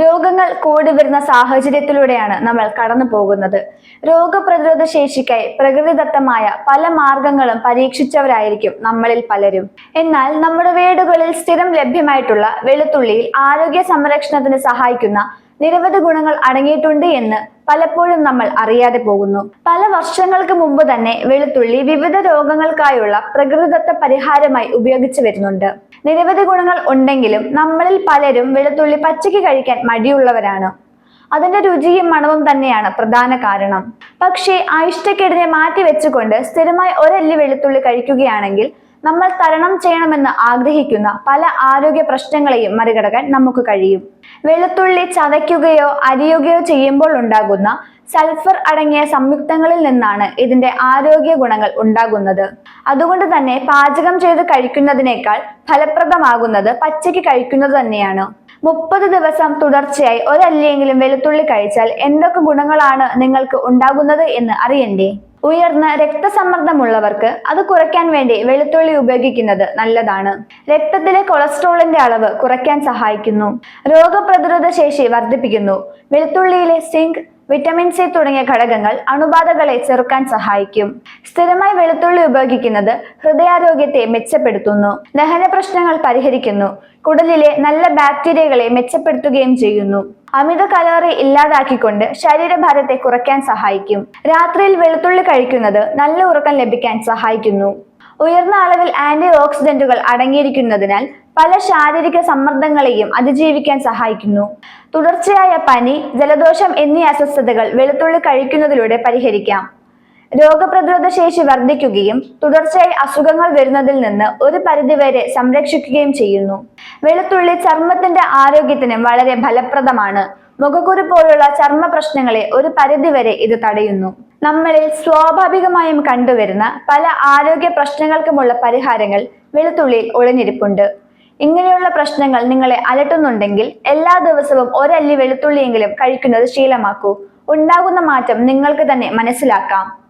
രോഗങ്ങൾ കൂടി വരുന്ന സാഹചര്യത്തിലൂടെയാണ് നമ്മൾ കടന്നു പോകുന്നത്. രോഗപ്രതിരോധ ശേഷിക്കായി പ്രകൃതിദത്തമായ പല മാർഗങ്ങളും പരീക്ഷിച്ചവരായിരിക്കും നമ്മളിൽ പലരും. എന്നാൽ നമ്മുടെ വീടുകളിൽ സ്ഥിരം ലഭ്യമായിട്ടുള്ള വെളുത്തുള്ളിയിൽ ആരോഗ്യ സംരക്ഷണത്തിന് സഹായിക്കുന്ന നിരവധി ഗുണങ്ങൾ അടങ്ങിയിട്ടുണ്ട് എന്ന് പലപ്പോഴും നമ്മൾ അറിയാതെ പോകുന്നു. പല വർഷങ്ങൾക്ക് മുമ്പ് തന്നെ വെളുത്തുള്ളി വിവിധ രോഗങ്ങൾക്കായുള്ള പ്രകൃതിദത്ത പരിഹാരമായി ഉപയോഗിച്ചു വരുന്നുണ്ട്. നിരവധി ഗുണങ്ങൾ ഉണ്ടെങ്കിലും നമ്മളിൽ പലരും വെളുത്തുള്ളി പച്ചയ്ക്ക് കഴിക്കാൻ മടിയുള്ളവരാണ്. അതിന്റെ രുചിയും മണവും തന്നെയാണ് പ്രധാന കാരണം. പക്ഷേ അയിഷ്ടക്കെടിനെ മാറ്റി വെച്ചുകൊണ്ട് സ്ഥിരമായി ഒരല്ലി വെളുത്തുള്ളി കഴിക്കുകയാണെങ്കിൽ നമ്മൾ തരണം ചെയ്യണമെന്ന് ആഗ്രഹിക്കുന്ന പല ആരോഗ്യ പ്രശ്നങ്ങളെയും മറികടക്കാൻ നമുക്ക് കഴിയും. വെളുത്തുള്ളി ചതയ്ക്കുകയോ അരിയുകയോ ചെയ്യുമ്പോൾ ഉണ്ടാകുന്ന സൾഫർ അടങ്ങിയ സംയുക്തങ്ങളിൽ നിന്നാണ് ഇതിന്റെ ആരോഗ്യ ഗുണങ്ങൾ ഉണ്ടാകുന്നത്. അതുകൊണ്ട് തന്നെ പാചകം ചെയ്ത് കഴിക്കുന്നതിനേക്കാൾ ഫലപ്രദമാകുന്നത് പച്ചയ്ക്ക് കഴിക്കുന്നത് തന്നെയാണ്. മുപ്പത് ദിവസം തുടർച്ചയായി ഒരല്ലിയെങ്കിലും വെളുത്തുള്ളി കഴിച്ചാൽ എന്തൊക്കെ ഗുണങ്ങളാണ് നിങ്ങൾക്ക് ഉണ്ടാകുന്നത് എന്ന് അറിയണ്ടേ? ഉയർന്ന രക്തസമ്മർദ്ദമുള്ളവർക്ക് അത് കുറയ്ക്കാൻ വേണ്ടി വെളുത്തുള്ളി ഉപയോഗിക്കുന്നത് നല്ലതാണ്. രക്തത്തിലെ കൊളസ്ട്രോളിന്റെ അളവ് കുറയ്ക്കാൻ സഹായിക്കുന്നു. രോഗപ്രതിരോധ ശേഷി വർദ്ധിപ്പിക്കുന്നു. വെളുത്തുള്ളിയിലെ സിങ്ക് വിറ്റമിൻ സി തുടങ്ങിയ ഘടകങ്ങൾ അണുബാധകളെ ചെറുക്കാൻ സഹായിക്കും. സ്ഥിരമായി വെളുത്തുള്ളി ഉപയോഗിക്കുന്നത് ഹൃദയാരോഗ്യത്തെ മെച്ചപ്പെടുത്തുന്നു. ദഹന പ്രശ്നങ്ങൾ പരിഹരിക്കുന്നു. കുടലിലെ നല്ല ബാക്ടീരിയകളെ മെച്ചപ്പെടുത്തുകയും ചെയ്യുന്നു. അമിത കലോറി ഇല്ലാതാക്കിക്കൊണ്ട് ശരീരഭാരത്തെ കുറയ്ക്കാൻ സഹായിക്കും. രാത്രിയിൽ വെളുത്തുള്ളി കഴിക്കുന്നത് നല്ല ഉറക്കം ലഭിക്കാൻ സഹായിക്കുന്നു. ഉയർന്ന അളവിൽ ആന്റി ഓക്സിഡന്റുകൾ അടങ്ങിയിരിക്കുന്നതിനാൽ പല ശാരീരിക സമ്മർദ്ദങ്ങളെയും അതിജീവിക്കാൻ സഹായിക്കുന്നു. തുടർച്ചയായ പനി ജലദോഷം എന്നീ അസ്വസ്ഥതകൾ വെളുത്തുള്ളി കഴിക്കുന്നതിലൂടെ പരിഹരിക്കാം. രോഗപ്രതിരോധ ശേഷി വർദ്ധിക്കുകയും തുടർച്ചയായി അസുഖങ്ങൾ വരുന്നതിൽ നിന്ന് ഒരു പരിധിവരെ സംരക്ഷിക്കുകയും ചെയ്യുന്നു. വെളുത്തുള്ളി ചർമ്മത്തിന്റെ ആരോഗ്യത്തിന് വളരെ ഫലപ്രദമാണ്. മുഖക്കുരു പോലുള്ള ചർമ്മ പ്രശ്നങ്ങളെ ഒരു പരിധിവരെ ഇത് തടയുന്നു. നമ്മളിൽ സ്വാഭാവികമായും കണ്ടുവരുന്ന പല ആരോഗ്യ പ്രശ്നങ്ങൾക്കുമുള്ള പരിഹാരങ്ങൾ വെളുത്തുള്ളിയിൽ ഒളിഞ്ഞിരിപ്പുണ്ട്. ഇങ്ങനെയുള്ള പ്രശ്നങ്ങൾ നിങ്ങളെ അലട്ടുന്നുണ്ടെങ്കിൽ എല്ലാ ദിവസവും ഒരല്ലി വെളുത്തുള്ളിയെങ്കിലും കഴിക്കുന്നത് ശീലമാക്കൂ. ഉണ്ടാകുന്ന മാറ്റം നിങ്ങൾക്ക് തന്നെ മനസ്സിലാക്കാം.